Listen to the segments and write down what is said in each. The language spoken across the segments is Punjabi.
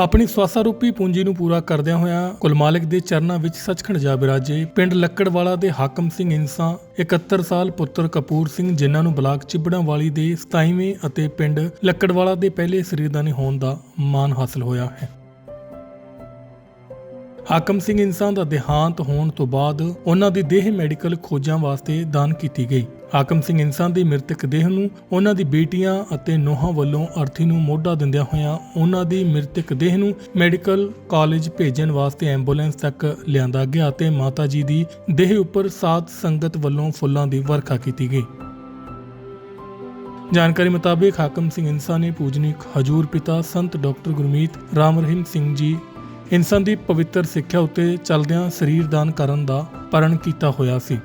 ਆਪਣੀ ਸਵਾਸਾ ਰੂਪੀ ਪੂੰਜੀ ਨੂੰ ਪੂਰਾ ਕਰਦਿਆਂ ਹੋਇਆਂ ਕੁਲਮਾਲਿਕ ਦੇ ਚਰਨਾਂ ਵਿੱਚ ਸੱਚਖੰਡ ਜਾ ਬਿਰਾਜੇ। ਪਿੰਡ ਲੱਕੜਵਾਲਾ ਦੇ ਹਾਕਮ ਸਿੰਘ ਇਨਸਾ 71 ਸਾਲ ਪੁੱਤਰ ਕਪੂਰ ਸਿੰਘ ਜਿਨ੍ਹਾਂ ਨੂੰ ਬਲਾਕ ਚਿਬੜਾਂ ਵਾਲੀ ਦੇ 27ਵੇਂ ਅਤੇ ਪਿੰਡ ਲੱਕੜਵਾਲਾ ਦੇ ਪਹਿਲੇ ਸਰੀਰਦਾਨੀ ਹੋਣ ਦਾ ਮਾਣ ਹਾਸਲ ਹੋਇਆ ਹੈ। ਹਾਕਮ ਸਿੰਘ ਇਨਸਾਨ ਦਾ ਦੇਹਾਂਤ ਹੋਣ ਤੋਂ ਬਾਅਦ ਉਹਨਾਂ ਦੀ ਦੇਹ ਮੈਡੀਕਲ ਖੋਜਾਂ ਵਾਸਤੇ ਦਾਨ ਕੀਤੀ ਗਈ। ਹਾਕਮ ਸਿੰਘ ਇਨਸਾਨ ਦੀ ਮ੍ਰਿਤਕ ਦੇਹ ਨੂੰ ਉਹਨਾਂ ਦੀ ਬੇਟੀਆਂ ਅਤੇ ਨੋਹਾਂ ਵੱਲੋਂ ਅਰਥੀ ਨੂੰ ਮੋਢਾ ਦਿੰਦਿਆਂ ਹੋਇਆਂ ਉਹਨਾਂ ਦੀ ਮ੍ਰਿਤਕ ਦੇਹ ਨੂੰ ਮੈਡੀਕਲ ਕਾਲਜ ਭੇਜਣ ਵਾਸਤੇ ਐਂਬੂਲੈਂਸ ਤੱਕ ਲਿਆਂਦਾ ਗਿਆ ਤੇ ਮਾਤਾ ਜੀ ਦੀ ਦੇਹ ਉੱਪਰ ਸਾਧ ਸੰਗਤ ਵੱਲੋਂ ਫੁੱਲਾਂ ਦੀ ਵਰਖਾ ਕੀਤੀ ਗਈ। ਜਾਣਕਾਰੀ ਮੁਤਾਬਕ ਹਾਕਮ ਸਿੰਘ ਇਨਸਾਨ ਨੇ ਪੂਜਨੀਕ ਹਜੂਰ ਪਿਤਾ ਸੰਤ ਡਾਕਟਰ ਗੁਰਮੀਤ ਰਾਮ ਰਹੀਮ ਸਿੰਘ ਜੀ ਇਨਸਾਨ ਦੀ ਪਵਿੱਤਰ ਸਿੱਖਿਆ ਉੱਤੇ ਚੱਲਦਿਆਂ ਸਰੀਰ ਦਾਨ ਕਰਨ ਦਾ ਪ੍ਰਣ ਕੀਤਾ ਹੋਇਆ ਸੀ।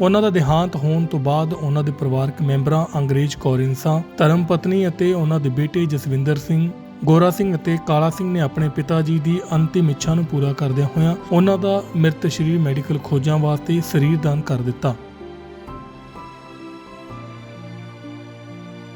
ਉਹਨਾਂ ਦਾ ਦੇਹਾਂਤ ਹੋਣ ਤੋਂ ਬਾਅਦ ਉਹਨਾਂ ਦੇ ਪਰਿਵਾਰਕ ਮੈਂਬਰਾਂ, ਅੰਗਰੇਜ਼ ਕੌਰ ਇਨਸਾਨ ਧਰਮ ਪਤਨੀ ਅਤੇ ਉਹਨਾਂ ਦੇ ਬੇਟੇ ਜਸਵਿੰਦਰ ਸਿੰਘ, ਗੋਰਾ ਸਿੰਘ ਅਤੇ ਕਾਲਾ ਸਿੰਘ ਨੇ ਆਪਣੇ ਪਿਤਾ ਜੀ ਦੀ ਅੰਤਿਮ ਇੱਛਾ ਨੂੰ ਪੂਰਾ ਕਰਦਿਆਂ ਹੋਇਆਂ ਉਹਨਾਂ ਦਾ ਮ੍ਰਿਤ ਸਰੀਰ ਮੈਡੀਕਲ ਖੋਜਾਂ ਵਾਸਤੇ ਸਰੀਰ ਦਾਨ ਕਰ ਦਿੱਤਾ।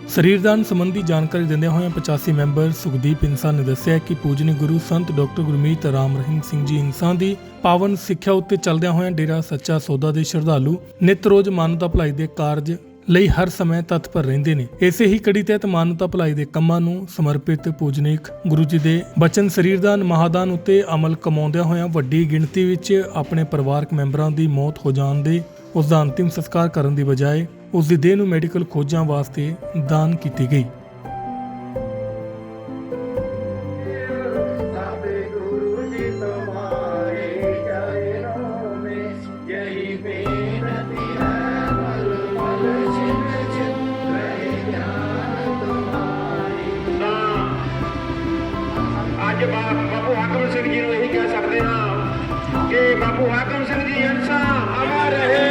ਸਰੀਰਦਾਨ ਸੰਬੰਧੀ ਜਾਣਕਾਰੀ ਦਿੰਦਿਆਂ ਹੋਇਆਂ 85 ਮੈਂਬਰ ਸੁਖਦੀਪ ਇਨਸਾਨ ਨੇ ਦੱਸਿਆ ਕਿ ਪੂਜਨੀ ਗੁਰੂ ਸੰਤ ਡਾਕਟਰ ਗੁਰਮੀਤ ਰਾਮ ਰਹੀਮ ਸਿੰਘ ਜੀ ਇਨਸਾਨ ਦੀ ਪਾਵਨ ਸਿੱਖਿਆ ਉੱਤੇ ਚੱਲਦਿਆਂ ਹੋਇਆਂ ਡੇਰਾ ਸੱਚਾ ਸੌਦਾ ਦੇ ਸ਼ਰਧਾਲੂ ਨਿਤ ਰੋਜ਼ ਮਾਨਵਤਾ ਭਲਾਈ ਦੇ ਕਾਰਜ ਲਈ ਹਰ ਸਮੇਂ ਤਤਪਰ ਰਹਿੰਦੇ ਨੇ। ਇਸੇ ਹੀ ਕੜੀ ਤਹਿਤ ਮਾਨਵਤਾ ਭਲਾਈ ਦੇ ਕੰਮਾਂ ਨੂੰ ਸਮਰਪਿਤ ਪੂਜਨੀਕ ਗੁਰੂ ਜੀ ਦੇ ਬਚਨ ਸਰੀਰਦਾਨ ਮਹਾਦਾਨ ਉੱਤੇ ਅਮਲ ਕਮਾਉਂਦਿਆਂ ਹੋਇਆਂ ਵੱਡੀ ਗਿਣਤੀ ਵਿੱਚ ਆਪਣੇ ਪਰਿਵਾਰਕ ਮੈਂਬਰਾਂ ਦੀ ਮੌਤ ਹੋ ਜਾਣ ਦੇ ਉਸ ਦਾ ਅੰਤਿਮ ਸੰਸਕਾਰ ਕਰਨ ਦੀ ਬਜਾਏ ਉਸ ਦੀ ਦੇਹ ਨੂੰ ਮੈਡੀਕਲ ਖੋਜਾਂ ਵਾਸਤੇ ਦਾਨ ਕੀਤੀ ਗਈ। ਅੱਜ ਬਾਪੂ ਹਾਕਮ ਸਿੰਘ ਜੀ ਨੂੰ ਇਹੀ ਕਹਿ ਸਕਦੇ ਹਾਂ ਕਿ ਬਾਪੂ ਹਾਕਮ ਸਿੰਘ ਜੀ ਅਨਸਾ ਅਮਰ ਰਹੇ।